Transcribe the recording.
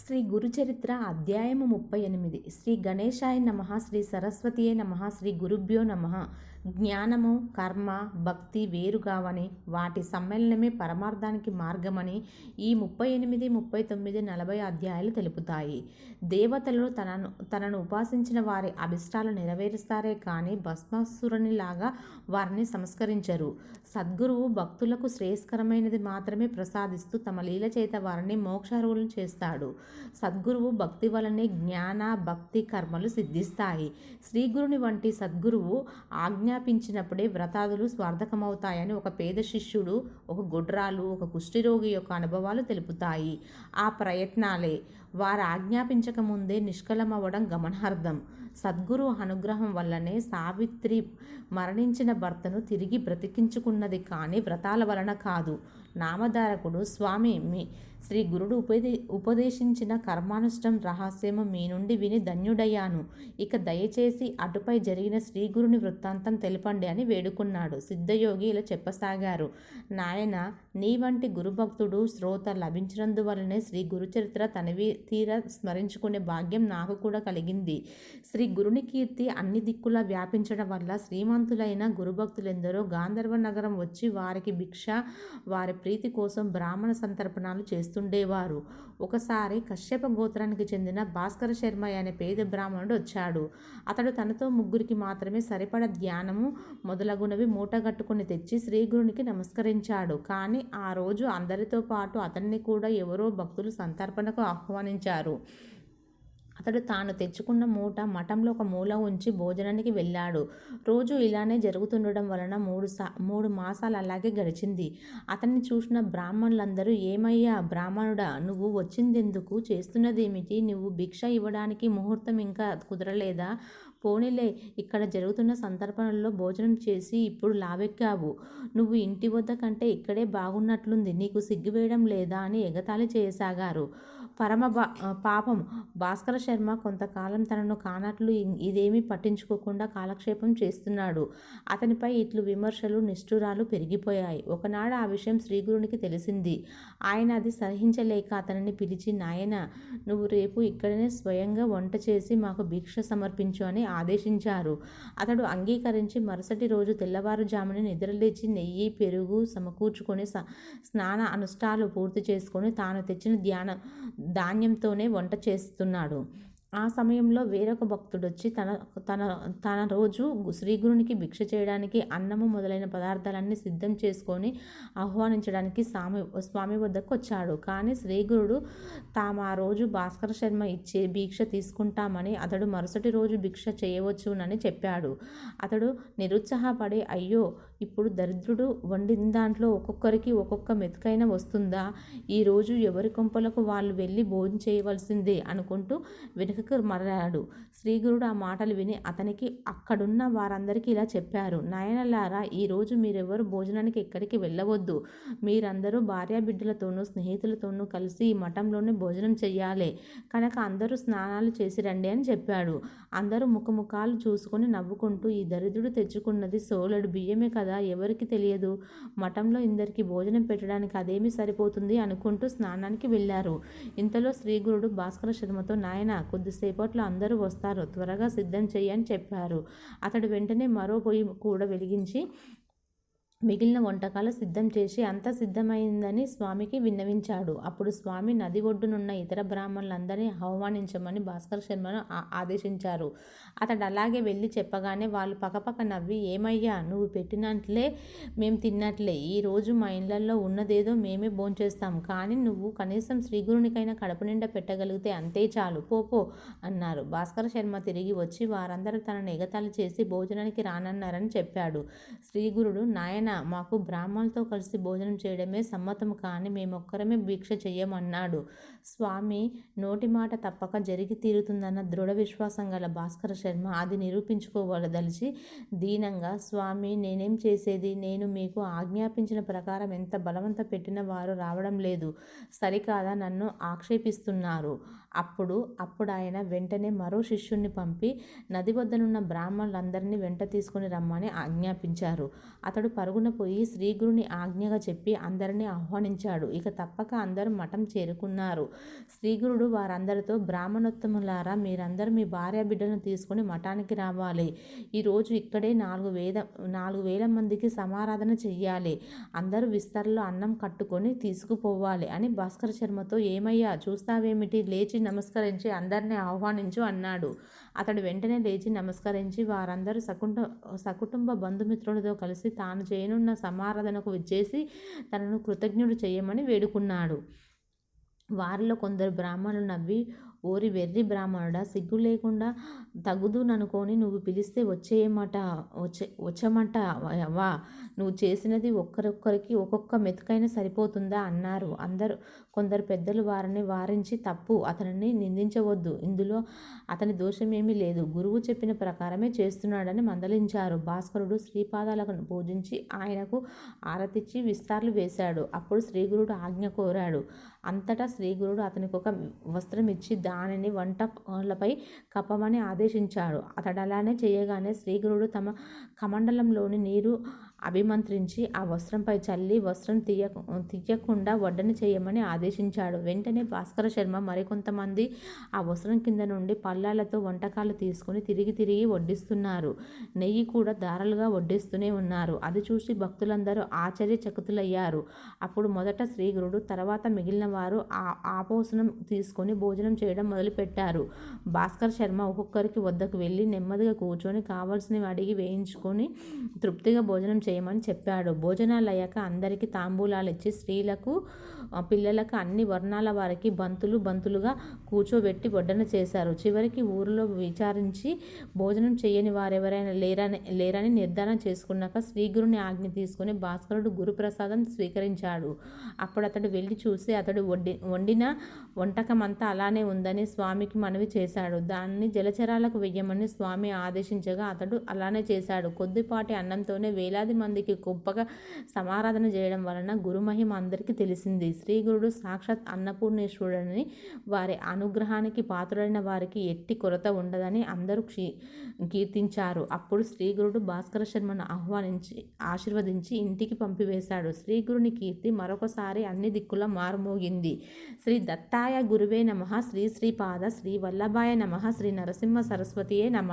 శ్రీ గురుచరిత్ర అధ్యాయము ముప్పై ఎనిమిది. శ్రీ గణేశాయ నమ శ్రీ సరస్వతియే నమ శ్రీ గురుభ్యో నమ. జ్ఞానము కర్మ భక్తి వేరుగావని వాటి సమ్మేళనమే పరమార్థానికి మార్గమని ఈ ముప్పై ఎనిమిది ముప్పై తొమ్మిది నలభై అధ్యాయాలు తెలుపుతాయి. దేవతలు తనను తనను ఉపాసించిన వారి అభిష్టాలు నెరవేరుస్తారే కానీ భస్మాసురునిలాగా వారిని సంస్కరించరు. సద్గురువు భక్తులకు శ్రేయస్కరమైనది మాత్రమే ప్రసాదిస్తూ తమ లీల చేత వారిని మోక్షార్హులను చేస్తాడు. సద్గురువు భక్తి వలనే జ్ఞాన భక్తి కర్మలు సిద్ధిస్తాయి. శ్రీగురుని వంటి సద్గురువు ఆజ్ఞాపించినప్పుడే వ్రతాదులు స్వార్థకమవుతాయని ఒక పేద శిష్యుడు ఒక గుడ్రాలు ఒక కుష్ఠిరోగి యొక్క అనుభవాలు తెలుపుతాయి. ఆ ప్రయత్నాలే వారు ఆజ్ఞాపించక ముందే నిష్కలమవ్వడం గమనార్థం సద్గురు అనుగ్రహం వల్లనే సావిత్రి మరణించిన భర్తను తిరిగి బ్రతికించుకున్నది కానీ వ్రతాల వలన కాదు. నామధారకుడు. స్వామి మీ శ్రీ గురుడు ఉపదే ఉపదేశించిన కర్మానుష్టం రహస్యము మీ నుండి విని ధన్యుడయ్యాను. ఇక దయచేసి అటుపై జరిగిన శ్రీ గురుని వృత్తాంతం తెలపండి అని వేడుకున్నాడు. సిద్ధయోగి ఇలా చెప్పసాగారు. నాయన నీ వంటి గురుభక్తుడు శ్రోత లభించినందువలనే శ్రీ గురుచరిత్ర తనవి తీర స్మరించుకునే భాగ్యం నాకు కూడా కలిగింది. శ్రీ గురుని కీర్తి అన్ని దిక్కులా వ్యాపించడం వల్ల శ్రీమంతులైన గురుభక్తులెందరో గాంధర్వ నగరం వచ్చి వారికి భిక్ష వారి ప్రీతి కోసం బ్రాహ్మణ సంతర్పణాలు చేస్తుండేవారు. ఒకసారి కశ్యప గోత్రానికి చెందిన భాస్కర శర్మ అనే పేద బ్రాహ్మణుడు వచ్చాడు. అతడు తనతో ముగ్గురికి మాత్రమే సరిపడ ధ్యానము మొదలగునవి మూటగట్టుకుని తెచ్చి శ్రీగురునికి నమస్కరించాడు. కానీ ఆ రోజు అందరితో పాటు అతన్ని కూడా ఎవరో భక్తులు సంతర్పణకు ఆహ్వానించారు. అతడు తాను తెచ్చుకున్న మూట మఠంలో ఒక మూల ఉంచి భోజనానికి వెళ్ళాడు. రోజు ఇలానే జరుగుతుండడం వలన మూడు సా మూడు మాసాలు అలాగే గడిచింది. అతన్ని చూసిన బ్రాహ్మణులందరూ ఏమయ్యా బ్రాహ్మణుడా నువ్వు వచ్చిందెందుకు? చేస్తున్నదేమిటి? నువ్వు భిక్ష ఇవ్వడానికి ముహూర్తం ఇంకా కుదరలేదా? పోనీలే ఇక్కడ జరుగుతున్న సందర్భంలో భోజనం చేసి ఇప్పుడు లావెక్కావు. నువ్వు ఇంటి వద్ద కంటే ఇక్కడే బాగున్నట్లుంది. నీకు సిగ్గువేయడం లేదా? అని ఎగతాళి చేయసాగారు. పరమ పాపం భాస్కర శర్మ కొంతకాలం తనను కానట్లు ఇదేమీ పట్టించుకోకుండా కాలక్షేపం చేస్తున్నాడు. అతనిపై ఇట్లు విమర్శలు నిష్ఠురాలు పెరిగిపోయాయి. ఒకనాడు ఆ విషయం శ్రీగురునికి తెలిసింది. ఆయన అది సహించలేక అతనిని పిలిచి నాయన నువ్వు రేపు ఇక్కడనే స్వయంగా వంట చేసి మాకు భిక్ష సమర్పించు అని ఆదేశించారు. అతడు అంగీకరించి మరుసటి రోజు తెల్లవారుజామున నిద్రలేచి నెయ్యి పెరుగు సమకూర్చుకొని స్నాన అనుష్ఠాలు పూర్తి చేసుకొని తాను తెచ్చిన ధ్యాన ధాన్యంతోనే వంట చేస్తున్నాడు. ఆ సమయంలో వేరొక భక్తుడు వచ్చి తన తన తన రోజు శ్రీగురునికి భిక్ష చేయడానికి అన్నము మొదలైన పదార్థాలన్నీ సిద్ధం చేసుకొని ఆహ్వానించడానికి స్వామి స్వామి వద్దకు వచ్చాడు కానీ శ్రీగురుడు తాము ఆ రోజు భాస్కర శర్మ ఇచ్చే భిక్ష తీసుకుంటామని అతడు మరుసటి రోజు భిక్ష చేయవచ్చునని చెప్పాడు. అతడు నిరుత్సాహపడి అయ్యో ఇప్పుడు దరిద్రుడు వండిన దాంట్లో ఒక్కొక్కరికి ఒక్కొక్క మెతుకైన వస్తుందా? ఈరోజు ఎవరి కొంపలకు వాళ్ళు వెళ్ళి భోజనం చేయవలసిందే అనుకుంటూ వెనుక వెనుకకు మరలాడు. శ్రీగురుడు ఆ మాటలు విని అతనికి అక్కడున్న వారందరికీ ఇలా చెప్పారు. నాయనలారా ఈరోజు మీరెవరు భోజనానికి ఎక్కడికి వెళ్ళవద్దు. మీరందరూ భార్యాబిడ్డలతోనూ స్నేహితులతోనూ కలిసి ఈ మఠంలోనే భోజనం చెయ్యాలి. కనుక అందరూ స్నానాలు చేసి రండి అని చెప్పాడు. అందరూ ముఖముఖాలు చూసుకొని నవ్వుకుంటూ ఈ దరిద్రుడు తెచ్చుకున్నది సోలడు బియ్యమే కదా ఎవరికి తెలియదు? మఠంలో ఇందరికి భోజనం పెట్టడానికి అదేమి సరిపోతుంది అనుకుంటూ స్నానానికి వెళ్ళారు. ఇంతలో శ్రీగురుడు భాస్కర శర్మతో నాయన కొద్ది కొద్దిసేపట్లో అందరూ వస్తారు. త్వరగా సిద్ధం చేయని చెప్పారు. అతడు వెంటనే మరో పొయ్యి కూడా వెలిగించి మిగిలిన వంటకాలు సిద్ధం చేసి అంత సిద్ధమైందని స్వామికి విన్నవించాడు. అప్పుడు స్వామి నది ఒడ్డునున్న ఇతర బ్రాహ్మణులందరినీ అవమానించమని భాస్కర్ శర్మను ఆదేశించారు. అతడు అలాగే వెళ్ళి చెప్పగానే వాళ్ళు పక్కపక్క నవ్వి ఏమయ్యా నువ్వు పెట్టినట్లే మేము తిన్నట్లే. ఈరోజు మా ఇళ్ళలో ఉన్నదేదో మేమే భోంచేస్తాం. కానీ నువ్వు కనీసం శ్రీగురునికైనా కడుపు నిండా పెట్టగలిగితే అంతే చాలు. పోపో అన్నారు. భాస్కర శర్మ తిరిగి వచ్చి వారందరూ తనను ఎగతాళి చేసి భోజనానికి రానన్నారని చెప్పాడు. శ్రీగురుడు నాయన నాయన మాకు బ్రాహ్మణులతో కలిసి భోజనం చేయడమే సమ్మతం కానీ మేమొక్కరమే భిక్ష చెయ్యమన్నాడు. స్వామి నోటి మాట తప్పక జరిగి తీరుతుందన్న దృఢ విశ్వాసం గల భాస్కర శర్మ అది నిరూపించుకోవలదలిచి దీనంగా స్వామి నేనేం చేసేది? నేను మీకు ఆజ్ఞాపించిన ప్రకారం ఎంత బలవంత పెట్టిన వారు రావడం లేదు. సరికాదా నన్ను ఆక్షేపిస్తున్నారు అప్పుడు అప్పుడు ఆయన వెంటనే మరో శిష్యుణ్ణి పంపి నది వద్దనున్న బ్రాహ్మణులందరినీ వెంట తీసుకుని రమ్మని ఆజ్ఞాపించారు. అతడు పరుగున పోయి శ్రీగురుని ఆజ్ఞగా చెప్పి అందరినీ ఆహ్వానించాడు. ఇక తప్పక అందరూ మఠం చేరుకున్నారు. శ్రీగురుడు వారందరితో బ్రాహ్మణోత్తములారా మీరందరూ మీ భార్య బిడ్డలను తీసుకొని మఠానికి రావాలి. ఈరోజు ఇక్కడే నాలుగు వేద నాలుగు వేల మందికి సమారాధన చెయ్యాలి. అందరూ విస్తరలో అన్నం కట్టుకొని తీసుకుపోవాలి అని భాస్కర శర్మతో ఏమయ్యా చూస్తావేమిటి? లేచి నమస్కరించి అందరినీ ఆహ్వానించు అన్నాడు. అతడు వెంటనే లేచి నమస్కరించి వారందరూ సకుంట సకుటుంబ బంధుమిత్రులతో కలిసి తాను చేయనున్న సమారాధనకు విచ్చేసి తనను కృతజ్ఞుడు చేయమని వేడుకున్నాడు. వారిలో కొందరు బ్రాహ్మణులు నవ్వి ఓరి వెర్రి బ్రాహ్మణుడా సిగ్గు లేకుండా తగుదుననుకొని నువ్వు పిలిస్తే వచ్చేయమట వచ్చే వచ్చమట వా నువ్వు చేసినది ఒక్కరొక్కరికి ఒక్కొక్క మెతుకైనా సరిపోతుందా? అన్నారు. అందరూ కొందరు పెద్దలు వారిని వారించి తప్పు అతనిని నిందించవద్దు. ఇందులో అతని దోషమేమీ లేదు. గురువు చెప్పిన ప్రకారమే చేస్తున్నాడని మందలించారు. భాస్కరుడు శ్రీపాదాలకు పూజించి ఆయనకు ఆరతిచ్చి విస్తారులు వేశాడు. అప్పుడు శ్రీగురుడు ఆజ్ఞ కోరాడు. అంతటా శ్రీగురుడు అతనికి ఒక వస్త్రం ఇచ్చి దానిని వంటలపై కప్పమని ఆదేశించాడు. అతడు అలానే చేయగానే శ్రీగురుడు తమ కమండలంలోని నీరు అభిమంత్రించి ఆ వస్త్రంపై చల్లి వస్త్రం తీయ తీయకుండా వడ్డన చేయమని ఆదేశించాడు. వెంటనే భాస్కర శర్మ మరికొంతమంది ఆ వస్త్రం కింద నుండి పళ్ళాలతో వంటకాలు తీసుకుని తిరిగి తిరిగి వడ్డిస్తున్నారు. నెయ్యి కూడా దారాలుగా వడ్డిస్తూనే ఉన్నారు. అది చూసి భక్తులందరూ ఆశ్చర్యచకితులయ్యారు. అప్పుడు మొదట శ్రీగురుడు తర్వాత మిగిలిన వారు ఆ ఆపోసనం తీసుకొని భోజనం చేయడం మొదలుపెట్టారు. భాస్కర్ శర్మ ఒక్కొక్కరికి వద్దకు వెళ్ళి నెమ్మదిగా కూర్చొని కావాల్సినవి అడిగి వేయించుకొని తృప్తిగా భోజనం చేయమని చెప్పాడు. భోజనాలు అయ్యాక అందరికీ తాంబూలాలు ఇచ్చి స్త్రీలకు పిల్లలకు అన్ని వర్ణాల వారికి బంతులు బంతులుగా కూర్చోబెట్టి వడ్డన చేశారు. చివరికి ఊరిలో విచారించి భోజనం చేయని వారెవరైనా లేరని లేరని నిర్ధారణ చేసుకున్నాక శ్రీగురుని ఆజ్ఞ తీసుకుని భాస్కరుడు గురుప్రసాదం స్వీకరించాడు. అప్పుడు అతడు వెళ్ళి చూసి అతడు వడ్డి వండిన వంటకం అంతా అలానే ఉందని స్వామికి మనవి చేశాడు. దాన్ని జలచరాలకు వెయ్యమని స్వామి ఆదేశించగా అతడు అలానే చేశాడు. కొద్దిపాటి అన్నంతోనే వేలాది మందికి గొప్పగా సమారాధన చేయడం వలన గురుమహిమ అందరికీ తెలిసింది. శ్రీగురుడు సాక్షాత్ అన్నపూర్ణేశ్వరుడని వారి అనుగ్రహానికి పాత్రుడైన వారికి ఎట్టి కొరత ఉండదని అందరూ క్షీ కీర్తించారు. అప్పుడు శ్రీగురుడు భాస్కర శర్మను ఆహ్వానించి ఆశీర్వదించి ఇంటికి పంపివేశాడు. శ్రీగురుని కీర్తి మరొకసారి అన్ని దిక్కుల మారుమోగింది. శ్రీ దత్తాయ గురువే నమ శ్రీ శ్రీపాద శ్రీ వల్లభాయ నమ శ్రీ నరసింహ సరస్వతియే నమ.